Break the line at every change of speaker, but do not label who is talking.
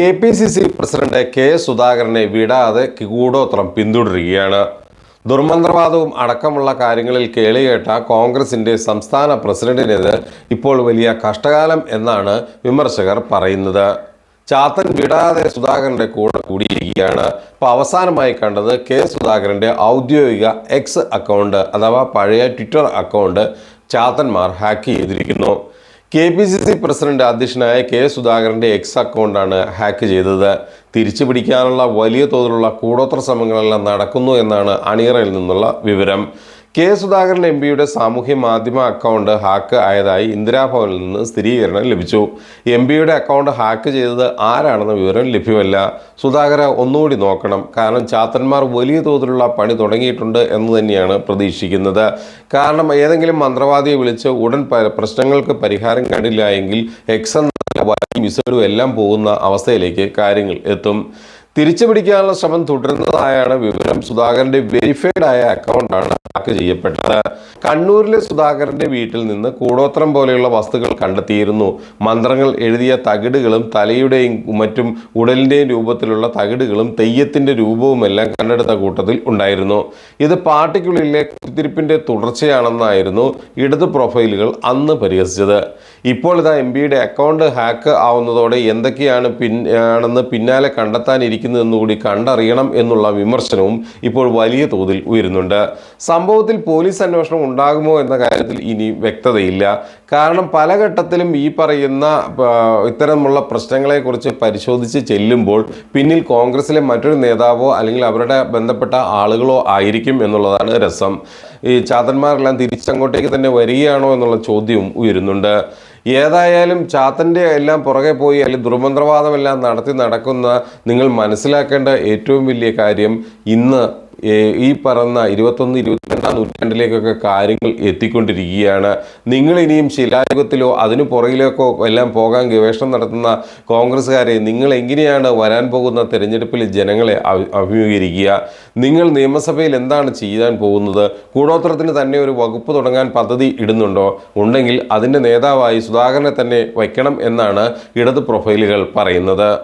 K P C C president K സുധാകരനെ വിടാതെ കികൂടോത്രം പിന്തുടരുകയാണ്. ദുർമന്ത്രവാദവും അടക്കമുള്ള കാര്യങ്ങളിൽ കേളികേട്ട കോൺഗ്രസിന്റെ സംസ്ഥാന പ്രസിഡന്റിനേത് ഇപ്പോൾ വലിയ കഷ്ടകാലം എന്നാണ് വിമർശകർ പറയുന്നത്. ചാത്തൻ വിടാതെ സുധാകരന്റെ കൂടെ കൂടിയിരിക്കുകയാണ്. ഇപ്പൊ അവസാനമായി കണ്ടത് കെ സുധാകരന്റെ ഔദ്യോഗിക എക്സ് അക്കൗണ്ട് അഥവാ പഴയ ട്വിറ്റർ അക്കൗണ്ട് ചാത്തന്മാർ ഹാക്ക് ചെയ്തിരിക്കുന്നു. K P C C president അധ്യക്ഷനായ കെ സുധാകരന്റെ എക്സ് അക്കൗണ്ടാണ് ഹാക്ക് ചെയ്തത്. തിരിച്ചു പിടിക്കാനുള്ള വലിയ തോതിലുള്ള കൂടോത്ര ശ്രമങ്ങളെല്ലാം നടക്കുന്നു എന്നാണ് അണിയറയിൽ നിന്നുള്ള വിവരം. കെ സുധാകരൻ എം പിയുടെ സാമൂഹ്യ മാധ്യമ അക്കൗണ്ട് ഹാക്ക് ആയതായി ഇന്ദിരാഭവനിൽ നിന്ന് സ്ഥിരീകരണം ലഭിച്ചു. എം പിയുടെ അക്കൗണ്ട് ഹാക്ക് ചെയ്തത് ആരാണെന്ന വിവരം ലഭ്യമല്ല. സുധാകര ഒന്നുകൂടി നോക്കണം. കാരണം ചാത്തന്മാർ വലിയ തോതിലുള്ള പണി തുടങ്ങിയിട്ടുണ്ട് എന്ന് തന്നെയാണ് പ്രതീക്ഷിക്കുന്നത്. കാരണം ഏതെങ്കിലും മന്ത്രവാദിയെ വിളിച്ച് ഉടൻ പ്രശ്നങ്ങൾക്ക് പരിഹാരം കണ്ടില്ല എങ്കിൽ എക്സ് എന്ന മിസൈഡും എല്ലാം പോകുന്ന അവസ്ഥയിലേക്ക് കാര്യങ്ങൾ എത്തും. തിരിച്ചു പിടിക്കാനുള്ള ശ്രമം തുടരുന്നതായാണ് വിവരം. സുധാകരന്റെ വെരിഫൈഡ് ആയ അക്കൗണ്ടാണ് ഹാക്ക് ചെയ്യപ്പെട്ടത്. കണ്ണൂരിലെ സുധാകരന്റെ വീട്ടിൽ നിന്ന് കൂടോത്രം പോലെയുള്ള വസ്തുക്കൾ കണ്ടെത്തിയിരുന്നു. മന്ത്രങ്ങൾ എഴുതിയ തകിടുകളും തലയുടെയും മറ്റും ഉടലിന്റെയും രൂപത്തിലുള്ള തകിടുകളും തെയ്യത്തിന്റെ രൂപവുമെല്ലാം കണ്ടെടുത്ത കൂട്ടത്തിൽ ഉണ്ടായിരുന്നു. ഇത് പാർട്ടിക്കുള്ളിലെ കുത്തിരിപ്പിന്റെ തുടർച്ചയാണെന്നായിരുന്നു ഇടത് പ്രൊഫൈലുകൾ അന്ന് പരിഹസിച്ചത്. ഇപ്പോൾ ഇതാ എം പിയുടെ അക്കൗണ്ട് ഹാക്ക് ആവുന്നതോടെ എന്തൊക്കെയാണ് പിൻ ആണെന്ന് പിന്നാലെ കണ്ടെത്താനിരിക്കുന്നതെന്ന് കൂടി കണ്ടറിയണം എന്നുള്ള വിമർശനവും ഇപ്പോൾ വലിയ തോതിൽ ഉയരുന്നുണ്ട്. സംഭവത്തിൽ പോലീസ് അന്വേഷണം ഉണ്ടാകുമോ എന്ന കാര്യത്തിൽ ഇനി വ്യക്തതയില്ല. കാരണം പല ഘട്ടത്തിലും ഈ പറയുന്ന ഇത്തരമുള്ള പ്രശ്നങ്ങളെക്കുറിച്ച് പരിശോധിച്ച് ചെല്ലുമ്പോൾ പിന്നിൽ കോൺഗ്രസിലെ മറ്റൊരു നേതാവോ അല്ലെങ്കിൽ അവരുടെ ബന്ധപ്പെട്ട ആളുകളോ ആയിരിക്കും എന്നുള്ളതാണ് രസം. ഈ ചാത്തന്മാരെല്ലാം തിരിച്ചങ്ങോട്ടേക്ക് തന്നെ വരികയാണോ എന്നുള്ള ചോദ്യവും ഉയരുന്നുണ്ട്. ഏതായാലും ചാത്തന്റെ എല്ലാം പുറകെ പോയി അല്ലെങ്കിൽ ദുർമന്ത്രവാദമെല്ലാം നടത്തി നടക്കുന്ന നിങ്ങൾ മനസ്സിലാക്കേണ്ട ഏറ്റവും വലിയ കാര്യം ഇന്ന് ഈ പറഞ്ഞ ഇരുപത്തൊന്ന് ഇരുപത്തിരണ്ടാം നൂറ്റാണ്ടിലേക്കൊക്കെ കാര്യങ്ങൾ എത്തിക്കൊണ്ടിരിക്കുകയാണ്. നിങ്ങൾ ഇനിയും ശിലായുഗത്തിലോ അതിനു പുറകിലേക്കോ എല്ലാം പോകാൻ ഗവേഷണം നടത്തുന്ന കോൺഗ്രസ്സുകാരെ നിങ്ങൾ എങ്ങനെയാണ് വരാൻ പോകുന്ന തെരഞ്ഞെടുപ്പിൽ ജനങ്ങളെ അഭി- അഭിമുഖീകരിക്കുക? നിങ്ങൾ നിയമസഭയിൽ എന്താണ് ചെയ്യാൻ പോകുന്നത്? കൂടോത്രത്തിന് തന്നെ ഒരു വകുപ്പ് തുടങ്ങാൻ പദ്ധതി ഇടുന്നുണ്ടോ? ഉണ്ടെങ്കിൽ അതിന്റെ നേതാവായി സുധാകരനെ തന്നെ വയ്ക്കണം എന്നാണ് ഇടത് പ്രൊഫൈലുകൾ പറയുന്നത്.